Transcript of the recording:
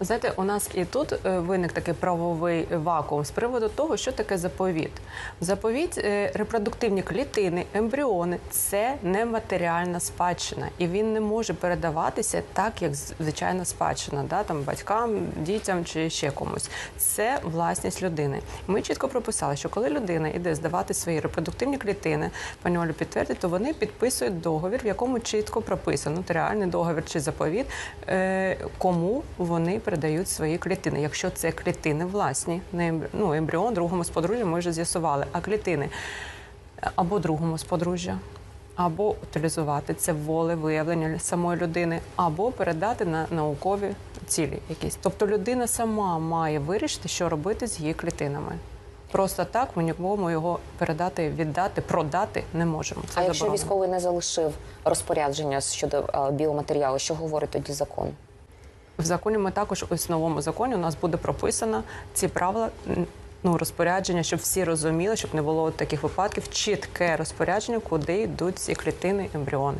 Знаєте, у нас і тут е, виник такий правовий вакуум з приводу того, що таке заповіт. Заповіт е, репродуктивні клітини, ембріони це нематеріальна спадщина, і він не може передаватися так, як звичайна спадщина, да, там батькам, дітям чи ще комусь. Це власність людини. Ми чітко прописали, що коли людина йде здавати свої репродуктивні клітини, пані Олю підтвердить, то вони підписують договір, в якому чітко прописано нотаріальний договір чи заповіт, е, кому вони передають свої клітини. Якщо це клітини власні, не ну, ембріон другому з подружжя ми вже з'ясували, а клітини або другому з подружжя. Або утилізувати це воле виявлення самої людини, або передати на наукові цілі якісь. Тобто людина сама має вирішити, що робити з її клітинами. Просто так ми нікому його передати, віддати, продати не можемо. Це а якщо заборонено. військовий не залишив розпорядження щодо е, біоматеріалу, що говорить тоді закон? В законі ми також ось в новому законі у нас буде прописано ці правила. Ну, розпорядження, щоб всі розуміли, щоб не було таких випадків, чітке розпорядження, куди йдуть ці клітини, ембріони.